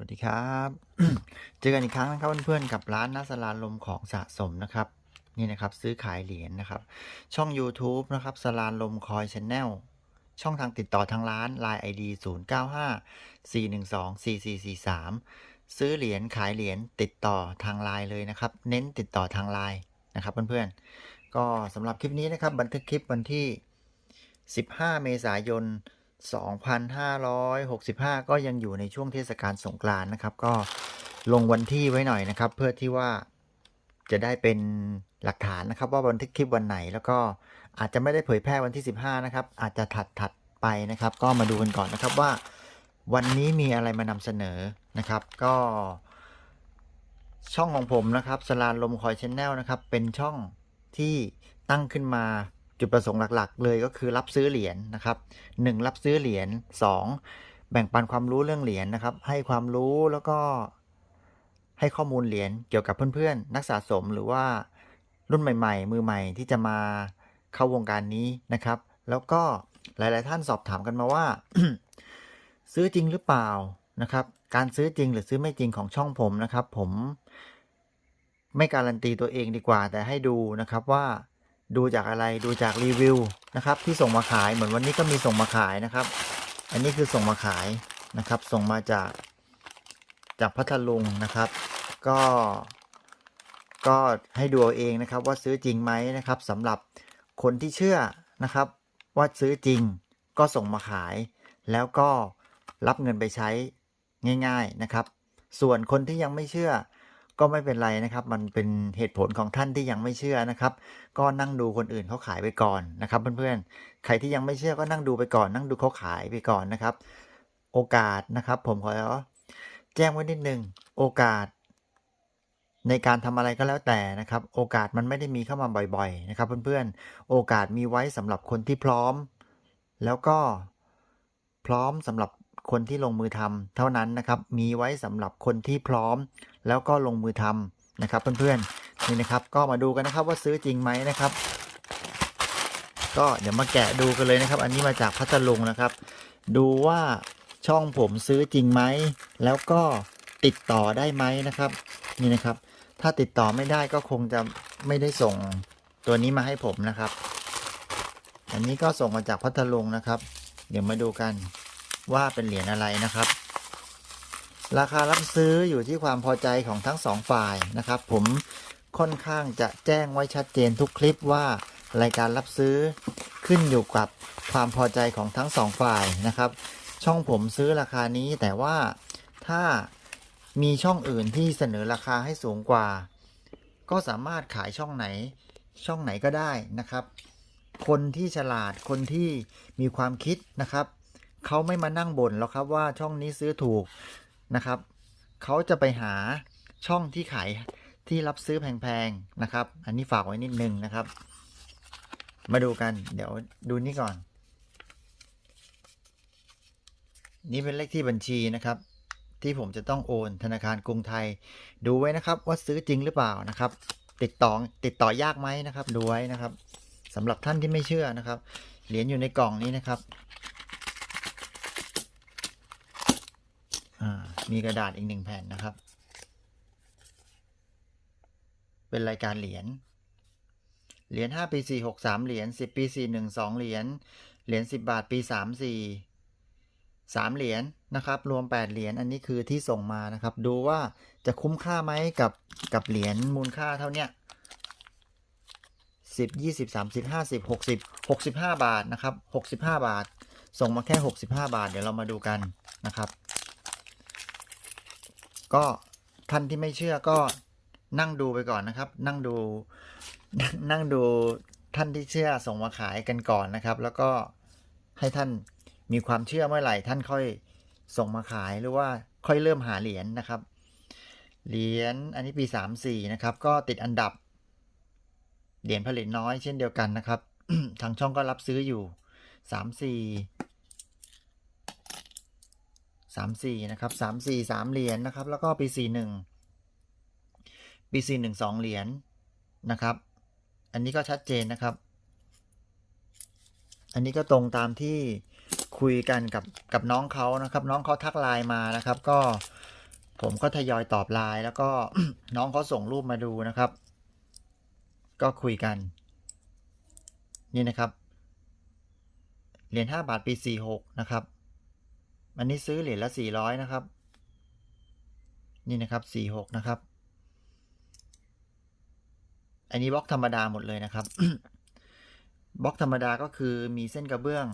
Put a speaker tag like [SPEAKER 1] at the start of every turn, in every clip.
[SPEAKER 1] วัสดีครับ เจอกันอีกครั้งนะครับเพื่อนๆกับร้านนัสลานลมของสะสมนะครับ นี่นะครับซื้อขายเหรียญนะครับ ช่อง YouTube นะครับสลานลมคอยชแนลช่องทางติดต่อทางร้าน Line ID 0 9 5 4 1 2 4 4 4 3 ซื้อเหรียญขายเหรียญติดต่อทางไลน์เลยนะครับ เน้นติดต่อทางไลน์นะครับเพื่อนๆ ก็สำหรับคลิปนี้นะครับบันทึกคลิปวันที่ 15 เมษายน 2565 ก็ยังอยู่ในช่วงเทศกาลสงกรานต์นะครับ ก็ลงวันที่ไว้หน่อยนะครับ เพื่อที่ว่าจะได้เป็นหลักฐานนะครับ ว่าบันทึกคลิปวันไหน แล้วก็อาจจะไม่ได้เผยแพร่วันที่ 15 นะครับ อาจจะถัดถัดไปนะครับ ก็มาดูกันก่อนนะครับว่า วันนี้มีอะไรมานำเสนอนะครับ ก็ ช่องของผมนะครับสลานลมคอยชแนลนะครับ เป็นช่องที่ตั้งขึ้นมา จุดประสงค์หลักๆ เลยก็คือรับซื้อเหรียญนะครับ 1. รับซื้อเหรียญ 2. แบ่งปันความรู้เรื่องเหรียญนะครับ ให้ความรู้แล้วก็ให้ข้อมูลเหรียญเกี่ยวกับเพื่อนๆ นักสะสมหรือว่ารุ่นใหม่ ๆ มือใหม่ที่จะมาเข้าวงการนี้นะครับ แล้วก็หลาย ๆ ท่านสอบถามกันมาว่า ซื้อจริงหรือเปล่านะครับ การซื้อจริงหรือซื้อไม่จริงของช่องผมนะครับ ผม ไม่การันตีตัวเองดีกว่า แต่ให้ดูนะครับว่า ดูจากอะไรดูจากรีวิวนะครับที่ส่งมาขายเหมือนวันนี้ก็มีส่งมาขายนะครับ อันนี้คือส่งมาขายนะครับ ส่งมาจากจากพัทลุงนะครับ ก็ ก็ให้ดูเอาเองนะครับ ว่าซื้อจริงไหมนะครับสำหรับคนที่เชื่อนะครับ ว่าซื้อจริงก็ส่งมาขาย แล้วก็รับเงินไปใช้ง่าย ๆนะครับ ส่วนคนที่ยังไม่เชื่อ ก็ไม่เป็นไรนะครับ มันเป็นเหตุผลของท่านที่ยังไม่เชื่อนะครับ ก็นั่งดูคนอื่นเขาขายไปก่อนนะครับเพื่อนๆ ใครที่ยังไม่เชื่อก็นั่งดูไปก่อน นั่งดูเขาขายไปก่อนนะครับ โอกาสนะครับ ผมขอแจ้งไว้นิดนึงโอกาส ในการทำอะไรก็แล้วแต่นะครับ โอกาสมันไม่ได้มีเข้ามาบ่อยๆ นะครับ เพื่อนๆ โอกาสมีไว้สำหรับคนที่พร้อม แล้วก็พร้อมสำหรับ คนที่ลงมือทำเท่านั้นนะครับ มีไว้สำหรับคนที่พร้อม แล้วก็ลงมือทำนะครับเพื่อนๆนี่นะครับ ก็มาดูกันนะครับว่าซื้อจริงไหมนะครับ ก็เดี๋ยวมาแกะดูกันเลยนะครับ อันนี้มาจากพัทลุงนะครับ ดูว่าช่องผมซื้อจริงไหมแล้วก็ติดต่อได้ไหมนะครับ นี่นะครับ ถ้าติดต่อไม่ได้ก็คงจะไม่ได้ส่งตัวนี้มาให้ผมนะครับ อันนี้ก็ส่งมาจากพัทลุงนะครับ เดี๋ยวมาดูกัน ว่าเป็นเหรียญอะไรนะครับ ราคารับซื้ออยู่ที่ความพอใจของทั้งสองฝ่ายนะครับ ผมค่อนข้างจะแจ้งไว้ชัดเจนทุกคลิปว่ารายการรับซื้อขึ้นอยู่กับความพอใจของทั้งสองฝ่ายนะครับ ช่องผมซื้อราคานี้แต่ว่าถ้ามีช่องอื่นที่เสนอราคาให้สูงกว่า ก็สามารถขายช่องไหนช่องไหนก็ได้นะครับ คนที่ฉลาดคนที่มีความคิดนะครับ เขาไม่มานั่งบ่นหรอกครับว่าช่องนี้ซื้อถูกนะครับ เขาจะไปหาช่องที่ขายที่รับซื้อแพงๆนะครับ อันนี้ฝากไว้นิดนึงนะครับ มาดูกัน เดี๋ยวดูนี่ก่อน นี่เป็นเลขที่บัญชีนะครับ ที่ผมจะต้องโอนธนาคารกรุงไทย ดูไว้นะครับ ว่าซื้อจริงหรือเปล่านะครับ ติดต่อติดต่อยากไหมนะครับ ดูไว้นะครับสำหรับท่านที่ไม่เชื่อนะครับ เหรียญอยู่ในกล่องนี้นะครับอ่า มีกระดาษอีกหนึ่งแผ่นนะครับ เป็นรายการเหรียญ เหรียญ5ปี4 6 3 เหรียญ10 ปี 4 1 2 เหรียญ เหรียญ10 บาทปี 3 4 3 เหรียญนะครับ รวม 8 เหรียญ อันนี้คือที่ส่งมานะครับ ดูว่าจะคุ้มค่าไหมกับกับเหรียญมูลค่าเท่าเนี้ย10 20 30 50 60 65บาทนะครับ65บาท ส่งมาแค่65บาท เดี๋ยวเรามาดูกันนะครับ ก็ท่านที่ไม่เชื่อก็นั่งดูไปก่อนนะครับ นั่งดูนั่งดูท่านที่เชื่อส่งมาขายกันก่อนนะครับ แล้วก็ให้ท่านมีความเชื่อเมื่อไหร่ ท่านค่อยส่งมาขายหรือว่าค่อยเริ่มหาเหรียญนะครับ เหรียญอันนี้ปีสามสี่นะครับ ก็ติดอันดับ เหรียญผลิตน้อยเช่นเดียวกันนะครับ ทางช่องก็รับซื้ออยู่สาม สามสี่นะครับสามสี่สามเหรียญนะครับ แล้วก็ปีสี่หนึ่งปีสี่หนึ่งสองเหรียญนะครับ อันนี้ก็ชัดเจนนะครับ อันนี้ก็ตรงตามที่คุยกันกับกับน้องเขานะครับ น้องเขาทักไลน์มานะครับ ก็ผมก็ทยอยตอบไลน์แล้วก็น้องเขาส่งรูปมาดูนะครับ ก็คุยกัน นี่นะครับเหรียญ5บาทปี 46 นะครับ อันนี้ซื้อเหรียญละ400นะครับ นี่นะครับ46นะครับ อันนี้บล็อกธรรมดาหมดเลยนะครับ บล็อกธรรมดาก็คือมีเส้นกระเบื้อง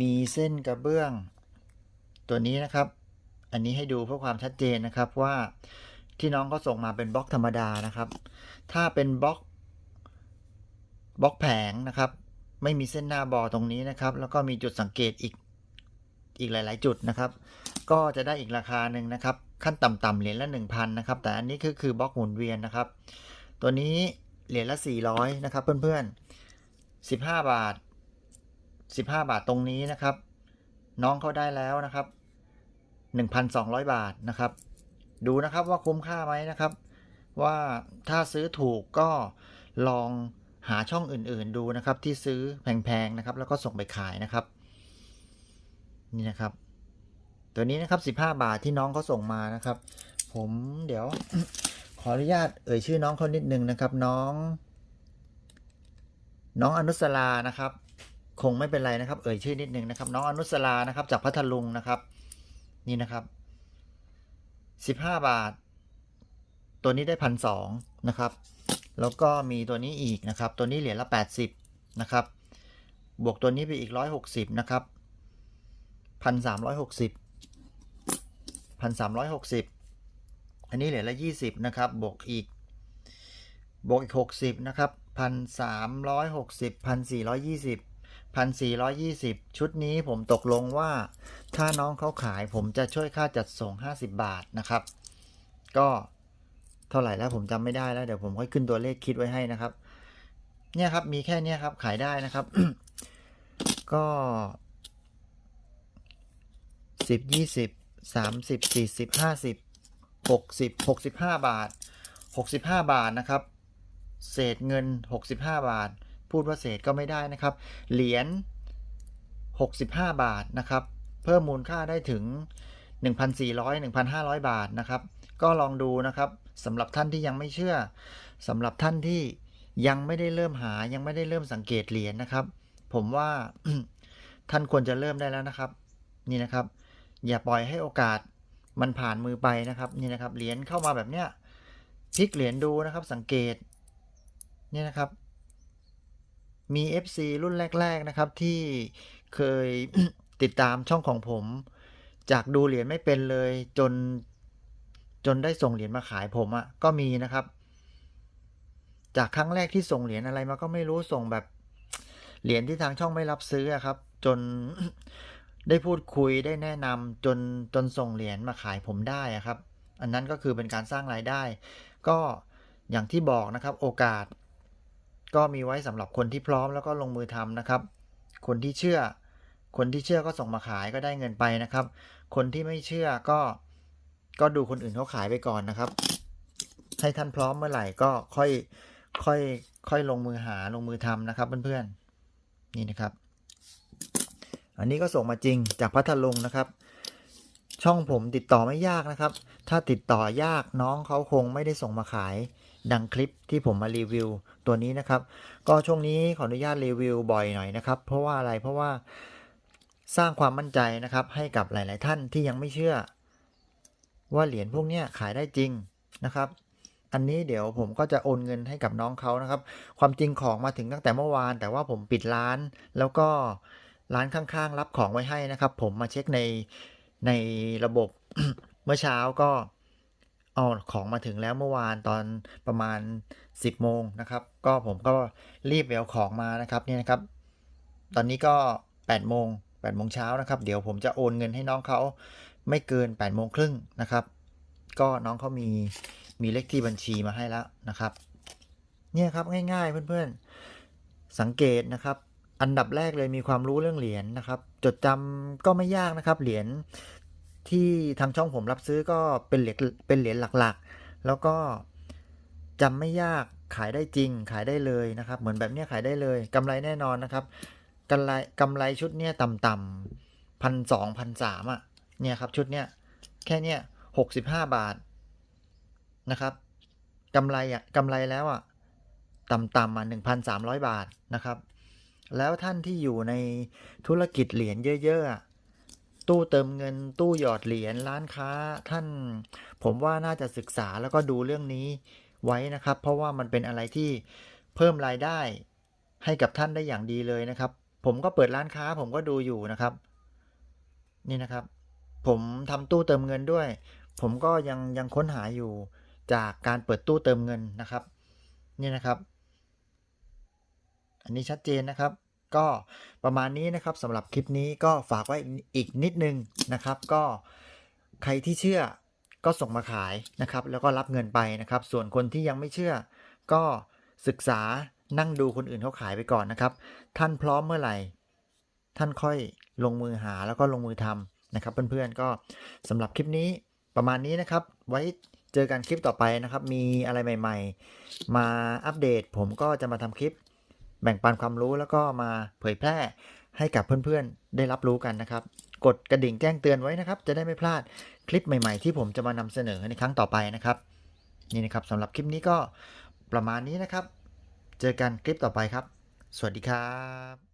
[SPEAKER 1] มีเส้นกระเบื้อง ตัวนี้นะครับ อันนี้ให้ดูเพื่อความชัดเจนนะครับว่าที่น้องเขาส่งมาเป็นบล็อกธรรมดานะครับ ถ้าเป็นบล็อกบล็อกแผงนะครับ ไม่มีเส้นหน้าบอตรงนี้นะครับ แล้วก็มีจุดสังเกตอีก อีกหลาย ๆ จุดนะครับ ก็จะได้อีกราคาหนึ่งนะครับ ขั้นต่ำๆเหรียญละ 1,000 นะครับ แต่อันนี้คือคือบล็อกหมุนเวียนนะครับ ตัวนี้เหรียญละ 400 นะครับ เพื่อนๆ 15 บาท 15 บาทตรงนี้นะครับ น้องเขาได้แล้วนะครับ 1,200 บาทนะครับ ดูนะครับว่าคุ้มค่าไหมนะครับ ว่าถ้าซื้อถูกก็ลองหาช่องอื่นๆดูนะครับที่ซื้อแพงๆนะครับ แล้วก็ส่งไปขายนะครับ นี่นะครับ ตัวนี้นะครับ 15 บาทที่น้องเขาส่งมานะครับ ผมเดี๋ยว ขออนุญาตเอ่ยชื่อน้องเขานิดนึงนะครับ น้อง น้องอนุสรานะครับ คงไม่เป็นไรนะครับ เอ่ยชื่อนิดนึงนะครับ น้องอนุสรานะครับ จากพัทลุงนะครับ นี่นะครับ 15 บาท ตัวนี้ได้พันสองนะครับ แล้วก็มีตัวนี้อีกนะครับ ตัวนี้เหรียญละ 80นะครับบวกตัวนี้ไปอีก 160นะครับ 1,360 1,360อันนี้เหรียญละ20นะครับบวกอีกบวกอีก60นะครับ1,360 1,420 1,420ชุดนี้ผมตกลงว่าถ้าน้องเขาขายผมจะช่วยค่าจัดส่ง50บาทนะครับ ก็เท่าไหร่แล้วผมจำไม่ได้แล้วเดี๋ยวผมค่อยขึ้นตัวเลขคิดไว้ให้นะครับ เนี่ยครับมีแค่เนี้ยครับขายได้นะครับ ก็ สิบยี่สิบสามสิบสี่สิบห้าสิบหกสิบหกสิบห้าบาทหกสิบห้าบาทนะครับ เศษเงินหกสิบห้าบาท พูดว่าเศษก็ไม่ได้นะครับ เหรียญ65บาทนะครับ เพิ่มมูลค่าได้ถึง1,400 1,500 บาทนะครับ ก็ลองดูนะครับสำหรับท่านที่ยังไม่เชื่อสำหรับท่านที่ยังไม่ได้เริ่มหายังไม่ได้เริ่มสังเกตเหรียญนะครับ ผมว่าท่านควรจะเริ่มได้แล้วนะครับ นี่นะครับ อย่าปล่อยให้โอกาสมันผ่านมือไปนะครับนี่นะครับเหรียญเข้ามาแบบเนี้ยพลิกเหรียญดูนะครับสังเกตนี่นะครับมี FC รุ่นแรก ๆ นะครับ ที่เคยติดตามช่องของผม จากดูเหรียญไม่เป็นเลยจนจนได้ส่งเหรียญมาขายผมอะ่ะก็มีนะครับ จากครั้งแรกที่ส่งเหรียญอะไรมาก็ไม่รู้ส่งแบบเหรียญที่ทางช่องไม่รับซื้อครับ จน ได้พูดคุยได้แนะนำจนจนส่งเหรียญมาขายผมได้ครับ อันนั้นก็คือเป็นการสร้างรายได้ ก็อย่างที่บอกนะครับโอกาส ก็มีไว้สำหรับคนที่พร้อมแล้วก็ลงมือทำนะครับ คนที่เชื่อ คนที่เชื่อก็ส่งมาขายก็ได้เงินไปนะครับ คนที่ไม่เชื่อก็ก็ดูคนอื่นเขาขายไปก่อนนะครับ ให้ท่านพร้อมเมื่อไหร่ก็ค่อยค่อยค่อยลงมือหาลงมือทำนะครับเพื่อนๆนี่นะครับ อันนี้ก็ส่งมาจริงจากพัทลุงนะครับ ช่องผมติดต่อไม่ยากนะครับ ถ้าติดต่อยากน้องเขาคงไม่ได้ส่งมาขาย ดังคลิปที่ผมมารีวิวตัวนี้นะครับ ก็ช่วงนี้ขออนุญาตรีวิวบ่อยหน่อยนะครับ เพราะว่าอะไรเพราะว่าสร้างความมั่นใจนะครับ ให้กับหลาย ๆ ท่านที่ยังไม่เชื่อ ว่าเหรียญพวกนี้ขายได้จริงนะครับอันนี้เดี๋ยวผมก็จะโอนเงินให้กับน้องเขานะครับ ความจริงของมาถึงตั้งแต่เมื่อวาน แต่ว่าผมปิดร้าน แล้วก็ ร้านข้างๆ รับของไว้ให้นะครับ ผมมาเช็คในในระบบเมื่อเช้าก็เอาของมาถึงแล้วเมื่อวานตอนประมาณ 10โมงนะครับ ก็ผมก็รีบเอาของมานะครับเนี่ยนะครับ ตอนนี้ก็8โมง8โมงเช้านะครับ เดี๋ยวผมจะโอนเงินให้น้องเขาไม่เกิน8โมงครึ่งนะครับ ก็น้องเขามีมีเลขที่บัญชีมาให้แล้วนะครับ เนี่ยครับง่ายๆเพื่อนๆสังเกตนะครับ อันดับแรกเลยมีความรู้เรื่องเหรียญนะครับ จดจำก็ไม่ยากนะครับ เหรียญที่ทางช่องผมรับซื้อก็เป็นเหรียญเป็นเหรียญหลักๆ แล้วก็จำไม่ยากขายได้จริงขายได้เลยนะครับ เหมือนแบบนี้ขายได้เลยกำไรแน่นอนนะครับกำไรกำไรชุดเนี้ยต่ำๆพันสองพันสามอะเนี่ยครับชุดเนี้ยแค่เนี้ย65บห้าบาทนะครับกำไรอะกำไรแล้วอะต่ำๆอะ1,300บาทนะครับ แล้วท่านที่อยู่ในธุรกิจเหรียญเยอะๆ ตู้เติมเงินตู้หยอดเหรียญร้านค้า ท่านผมว่าน่าจะศึกษาแล้วก็ดูเรื่องนี้ไว้นะครับ เพราะว่ามันเป็นอะไรที่เพิ่มรายได้ให้กับท่านได้อย่างดีเลยนะครับ ผมก็เปิดร้านค้าผมก็ดูอยู่นะครับ นี่นะครับ ผมทำตู้เติมเงินด้วย ผมก็ยังยังค้นหาอยู่จากการเปิดตู้เติมเงินนะครับ นี่นะครับ อันนี้ชัดเจนนะครับ ก็ประมาณนี้นะครับสำหรับคลิปนี้ก็ฝากไว้อีกนิดนึงนะครับ ก็ใครที่เชื่อก็ส่งมาขายนะครับ แล้วก็รับเงินไปนะครับ ส่วนคนที่ยังไม่เชื่อ ก็ศึกษานั่งดูคนอื่นเขาขายไปก่อนนะครับ ท่านพร้อมเมื่อไหร่ ท่านค่อยลงมือหาแล้วก็ลงมือทำนะครับ เพื่อนๆก็สำหรับคลิปนี้ประมาณนี้นะครับ ไว้เจอกันคลิปต่อไปนะครับ มีอะไรใหม่ ๆ มาอัปเดต ผมก็จะมาทำคลิป แบ่งปันความรู้แล้วก็มาเผยแพร่ให้กับเพื่อนๆ ได้รับรู้กันนะครับ กดกระดิ่งแจ้งเตือนไว้นะครับ จะได้ไม่พลาดคลิปใหม่ๆ ที่ผมจะมานำเสนอในครั้งต่อไปนะครับ นี่นะครับสำหรับคลิปนี้ก็ประมาณนี้นะครับ เจอกันคลิปต่อไปครับ สวัสดีครับ